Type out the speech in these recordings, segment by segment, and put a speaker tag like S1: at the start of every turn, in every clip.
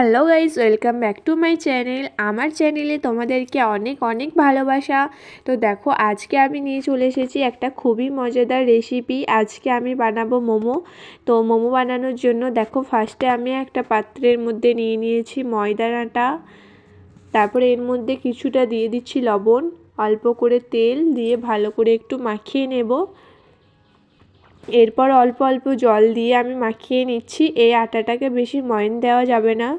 S1: Hello guys welcome back to my channel আমার চ্যানেলে তোমাদেরকে অনেক অনেক ভালোবাসা। তো দেখো, আজকে আমি নিয়ে চলে এসেছি একটা খুবই মজাদার রেসিপি আজকে আমি বানাবো মোমো। তো মোমো বানানোর জন্য দেখো ফার্স্টে আমি একটা পাত্রের মধ্যে নিয়ে নিয়েছি ময়দার আটা। তারপরে এর মধ্যে কিছুটা দিয়ে দিচ্ছি লবণ। অল্প করে তেল দিয়ে ভালো করে একটু মাখিয়ে নেব। এরপর অল্প অল্প জল দিয়ে আমি মাখিয়ে নিচ্ছি। এই আটাটাকে বেশি ময়ন দেওয়া যাবে না।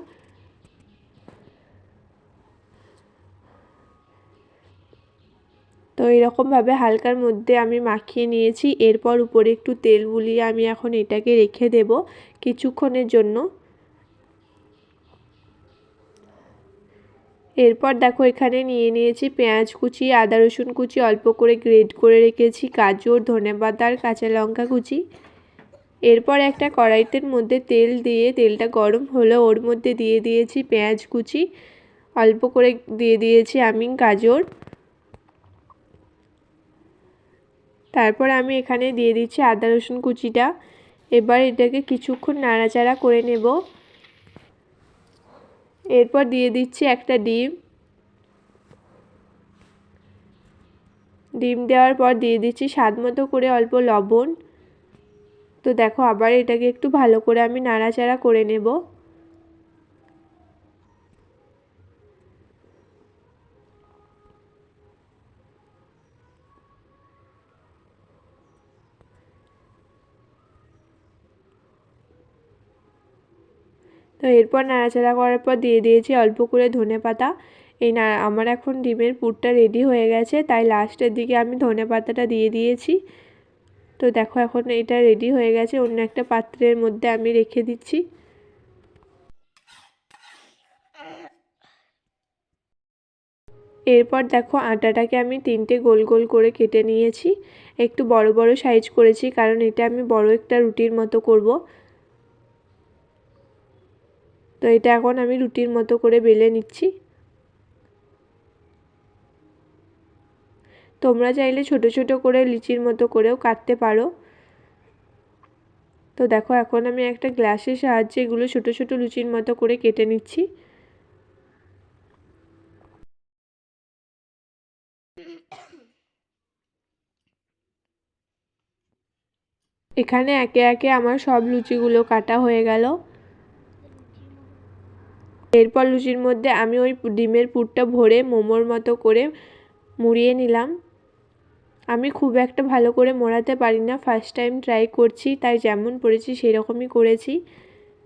S1: তো এরকমভাবে হালকার মধ্যে আমি মাখিয়ে নিয়েছি। এরপর উপরে একটু তেল বুলিয়ে আমি এখন এটাকে রেখে দেব কিছুক্ষণের জন্য। এরপর দেখো এখানে নিয়ে নিয়েছি পেঁয়াজ কুচি, আদা রসুন কুচি, অল্প করে গ্রেড করে রেখেছি গাজর ধনেপাতা আর কাঁচা লঙ্কা কুচি। এরপর একটা কড়াইতের মধ্যে তেল দিয়ে, তেলটা গরম হলো, ওর মধ্যে দিয়ে দিয়েছি পেঁয়াজ কুচি, অল্প করে দিয়ে দিয়েছি আমি গাজর। তারপর আমি এখানে দিয়ে দিচ্ছি আদা রসুন কুচিটা। এবার এটাকে কিছুক্ষণ নাড়াচাড়া করে নেব। এরপর দিয়ে দিচ্ছি একটা ডিম। ডিম দেওয়ার পর দিয়ে দিচ্ছি স্বাদ মতো করে অল্প লবণ। তো দেখো আবার এটাকে একটু ভালো করে আমি নাড়াচাড়া করে নেব। তো এরপর নাড়াচাড়া করার পর দিয়ে দিয়েছি অল্প করে ধনে পাতা। এই না, আমার এখন ডিমের পুরটা রেডি হয়ে গেছে, তাই লাস্টের দিকে আমি ধনে পাতাটা দিয়ে দিয়েছি। তো দেখো এখন এটা রেডি হয়ে গেছে, অন্য একটা পাত্রের মধ্যে আমি রেখে দিচ্ছি। এরপর দেখো আটাটাকে আমি তিনটে গোল গোল করে কেটে নিয়েছি। একটু বড় বড় সাইজ করেছি, কারণ এটা আমি বড় একটা রুটির মতো করব। তো এটা এখন আমি রুটির মতো করে বেলে নিচ্ছি। তোমরা চাইলে ছোট ছোট করে লিচির মতো করেও কাটতে পারো। তো দেখো, এখন আমি একটা গ্লাসের সাহায্যে এগুলো ছোট ছোট লুচির মতো করে কেটে নিচ্ছি। এখানে একে একে আমার সব লুচিগুলো কাটা হয়ে গেল। এরপর লুচির মধ্যে আমি ওই ডিমের পুরটা ভরে মোমোর মতো করে মুড়িয়ে নিলাম। আমি খুব একটা ভালো করে মোড়াতে পারি না ফার্স্ট টাইম ট্রাই করছি, তাই যেমন পড়েছি সেরকমই করেছি।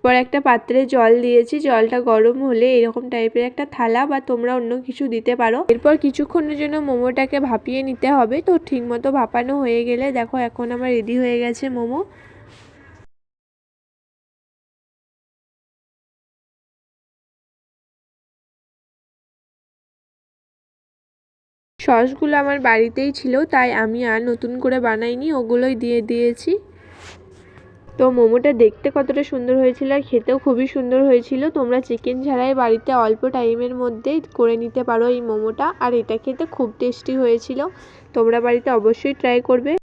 S1: পর একটা পাত্রে জল দিয়েছি, জলটা গরম হলে এরকম টাইপের একটা থালা বা তোমরা অন্য কিছু দিতে পারো। এরপর কিছুক্ষণের জন্য মোমোটাকে ভাপিয়ে নিতে হবে, তো ঠিকমতো ভাপানো হয়ে গেলে দেখো এখন আমার রেডি হয়ে গেছে মোমো। সসগুলো আমার বাড়িতেই ছিল, তাই আমি আর নতুন করে বানাইনি, ওগুলোই দিয়ে দিয়েছি। তো মোমোটা দেখতে কতটা সুন্দর হয়েছিল আর খেতেও খুবই সুন্দর হয়েছিল। তোমরা চিকেন ছাড়াই বাড়িতে অল্প টাইমের মধ্যে করে নিতে পারো এই মোমোটা, আর এটা খেতে খুব টেস্টি হয়েছিল। তোমরা বাড়িতে অবশ্যই ট্রাই করবে।